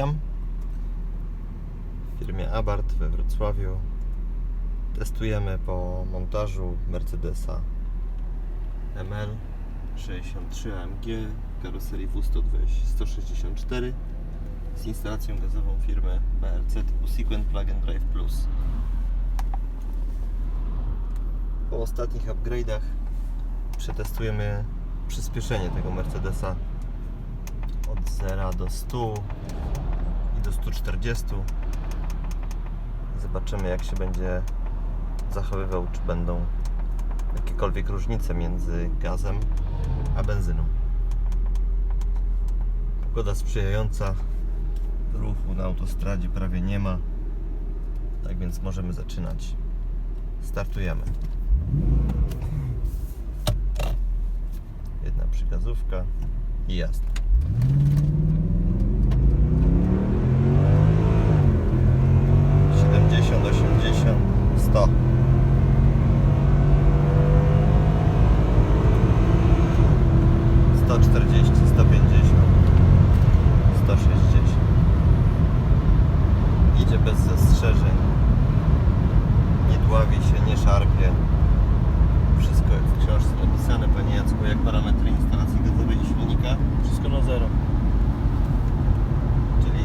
witam w firmie Abart we Wrocławiu. Testujemy po montażu Mercedesa ML 63 AMG karoserii W164 z instalacją gazową firmy BRC typu Sequent Plug and Drive Plus. Po ostatnich upgrade'ach przetestujemy przyspieszenie tego Mercedesa od 0 do 100 140. Zobaczymy jak się będzie zachowywał, czy będą jakiekolwiek różnice między gazem a benzyną. Pogoda sprzyjająca, ruchu na autostradzie prawie nie ma, tak więc możemy zaczynać. Startujemy. Jedna przygazówka i jazda. 140, 150, 160. Idzie bez zastrzeżeń. Nie dławi się, nie szarpie. Wszystko jest w książce napisane, Panie Jacku, jak parametry instalacji gazowej i silnika. Wszystko na zero. Czyli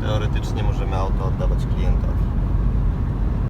teoretycznie możemy auto oddawać klientowi.